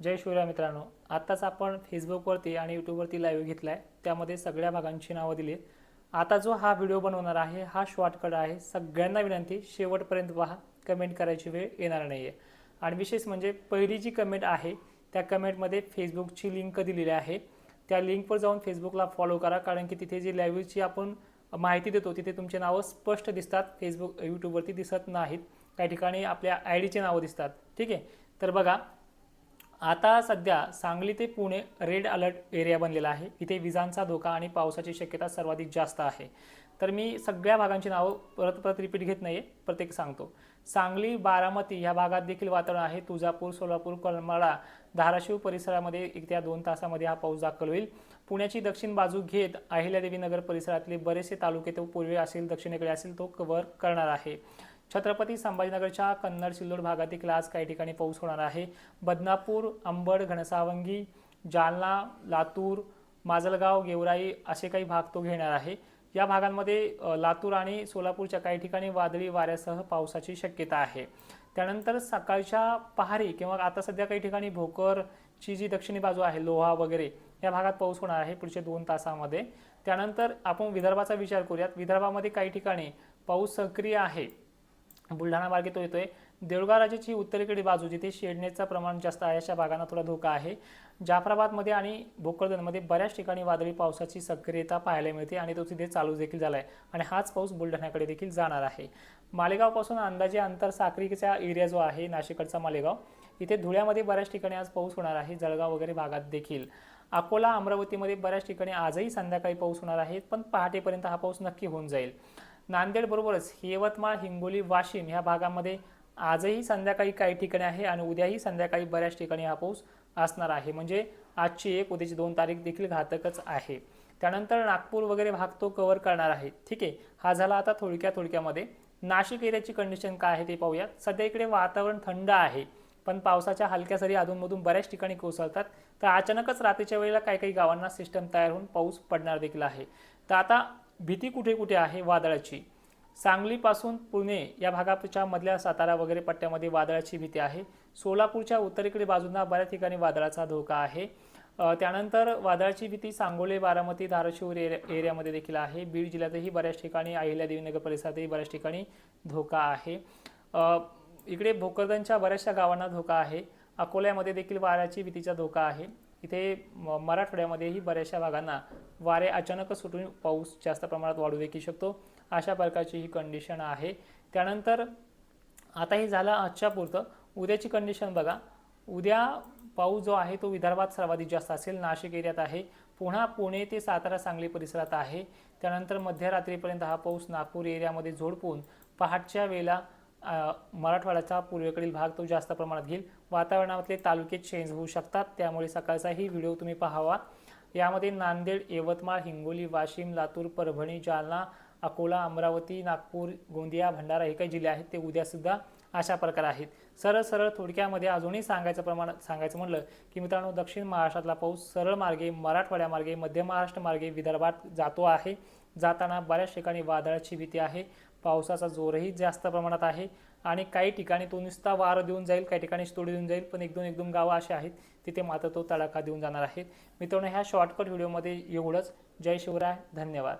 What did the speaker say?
जय शिवराय मित्रांनो. आत्ताच आपण फेसबुकवरती आणि यूट्यूबवरती लाईव्ह घेतला आहे त्यामध्ये सगळ्या भागांची नावं दिली आहेत. आता जो हा व्हिडिओ बनवणार आहे हा शॉर्टकट आहे सगळ्यांना विनंती शेवटपर्यंत पहा. कमेंट करायची वेळ येणार नाही आहे आणि विशेष म्हणजे पहिली जी कमेंट आहे त्या कमेंटमध्ये फेसबुकची लिंक दिलेली आहे. त्या लिंकवर जाऊन फेसबुकला फॉलो करा. कारण की तिथे जी लाईव्हची आपण माहिती देतो तिथे तुमचे नावं स्पष्ट दिसतात. फेसबुक यूट्यूबवरती दिसत नाहीत. काही ठिकाणी आपल्या आय डीचे नावं दिसतात. ठीक आहे? तर बघा आता सध्या सांगली ते पुणे रेड अलर्ट एरिया बनलेला आहे. इथे विजांचा धोका आणि पावसाची शक्यता सर्वाधिक जास्त आहे. तर मी सगळ्या भागांची नावं परत परत रिपीट घेत नाही आहे प्रत्येक सांगतो. सांगली बारामती ह्या भागात देखील वातावरण आहे. तुळजापूर सोलापूर करमाळा धाराशिव परिसरामध्ये येत्या दोन तासामध्ये हा पाऊस दाखल होईल. पुण्याची दक्षिण बाजू घेत अहिल्यादेवी नगर परिसरातले बरेचसे तालुके तो पूर्वे असेल दक्षिणेकडे असेल तो कव्हर करणार आहे. छत्रपती संभाजीनगरच्या कन्नड सिल्लोड भागात देखील आज काही ठिकाणी पाऊस होणार आहे. बदनापूर अंबड घनसावंगी जालना लातूर माजलगाव गेवराई असे काही भाग तो घेणार आहे. या भागांमध्ये लातूर आणि सोलापूरच्या काही ठिकाणी वादळी वाऱ्यासह पावसाची शक्यता आहे. त्यानंतर सकाळच्या पहारी किंवा आता सध्या काही ठिकाणी भोकरची जी दक्षिणी बाजू आहे लोहा वगैरे या भागात पाऊस होणार आहे पुढच्या दोन तासामध्ये. त्यानंतर आपण विदर्भाचा विचार करूयात. विदर्भामध्ये काही ठिकाणी पाऊस सक्रिय आहे. बुलढाणा मार्गे तो येतोय. देऊळगाव राजाची उत्तरेकडील बाजू जिथे शेडण्याचं प्रमाण जास्त आहे अशा भागांना थोडा धोका आहे. जाफराबादमध्ये आणि भोकरदनमध्ये बऱ्याच ठिकाणी वादळी पावसाची सक्रियता पाहायला मिळते आणि तो तिथे चालू देखील झाला आहे आणि हाच पाऊस बुलढाण्याकडे देखील जाणार आहे. मालेगावपासून अंदाजे अंतर साक्रीचा एरिया जो आहे नाशिकडचा मालेगाव इथे धुळ्यामध्ये बऱ्याच ठिकाणी आज पाऊस होणार आहे जळगाव वगैरे भागात देखील. अकोला अमरावतीमध्ये बऱ्याच ठिकाणी आजही संध्याकाळी पाऊस होणार आहे पण पहाटेपर्यंत हा पाऊस नक्की होऊन जाईल. नांदेडबरोबरच यवतमाळ हिंगोली वाशिम ह्या भागामध्ये आजही संध्याकाळी काही ठिकाणी आहे आणि उद्याही संध्याकाळी बऱ्याच ठिकाणी हा पाऊस असणार आहे. म्हणजे आजची एक उद्याची दोन तारीख देखील घातकच आहे. त्यानंतर नागपूर वगैरे भाग तो कव्हर करणार आहे. ठीक आहे? हा झाला आता थोडक्या थोडक्यामध्ये. नाशिक एरियाची कंडिशन काय आहे ते पाहूयात. सध्या इकडे वातावरण थंड आहे पण पावसाच्या हलक्या सरी अधूनमधून बऱ्याच ठिकाणी कोसळतात. तर अचानकच रात्रीच्या वेळेला काही काही गावांना सिस्टम तयार होऊन पाऊस पडणार देखील आहे. तर आता भीती कुठे कुठे आहे वादळाची? सांगलीपासून पुणे या भागाच्या मधल्या सातारा वगैरे पट्ट्यामध्ये वादळाची भीती आहे. सोलापूरच्या उत्तरेकडे बाजूंना बऱ्याच ठिकाणी वादळाचा धोका आहे. त्यानंतर वादळाची भीती सांगोले बारामती धाराशिव एरिया एरियामध्ये देखील आहे. बीड जिल्ह्यातही बऱ्याच ठिकाणी अहिल्यादेवी नगर परिसरातही बऱ्याच ठिकाणी धोका आहे. इकडे भोकरदनच्या बऱ्याचशा गावांना धोका आहे. अकोल्यामध्ये देखील वाऱ्याची भीतीचा धोका आहे. इथे म- मराठवाड्यामध्येही बऱ्याचशा भागांना वारे अचानक सुटून पाऊस जास्त प्रमाणात वाढू देखील शकतो. अशा प्रकारची ही कंडिशन आहे. त्यानंतर आता हे झालं आजच्या पुरतं. उद्याची कंडिशन बघा. उद्या पाऊस जो आहे तो विदर्भात सर्वाधिक जास्त असेल. नाशिक एरियात आहे. पुन्हा पुणे ते सातारा सांगली परिसरात आहे. त्यानंतर मध्यरात्रीपर्यंत हा पाऊस नागपूर एरियामध्ये झोडपून पहाटच्या वेळेला मराठवाड्याचा पूर्वेकडील भाग तो जास्त प्रमाणात घेईल. वातावरणामधले तालुके चेंज होऊ शकतात. त्यामुळे सकाळचाही व्हिडिओ तुम्ही पाहावा. यामध्ये नांदेड यवतमाळ हिंगोली वाशिम लातूर परभणी जालना अकोला अमरावती नागपूर गोंदिया भंडारा हे काही जिल्हे आहेत ते उद्यासुद्धा अशा प्रकार आहेत. सरळ सरळ थोडक्यामध्ये अजूनही सांगायचं प्रमाण सांगायचं म्हटलं की मित्रांनो दक्षिण महाराष्ट्रातला पाऊस सरळ मार्गे मराठवाड्यामार्गे मध्य महाराष्ट्र मार्गे विदर्भात जातो आहे. जाताना बऱ्याच ठिकाणी वादळाची भीती आहे. पावसाचा जोरही जास्त प्रमाणात आहे आणि काही ठिकाणी तो नुसता वारं देऊन जाईल काही ठिकाणी तोडी देऊन जाईल पण एक दोन एक दोन गावं अशी आहेत तिथे मात्र तो तडाखा देऊन जाणार आहेत मित्रांनो ह्या शॉर्टकट व्हिडिओमध्ये एवढंच. जय शिवराय धन्यवाद.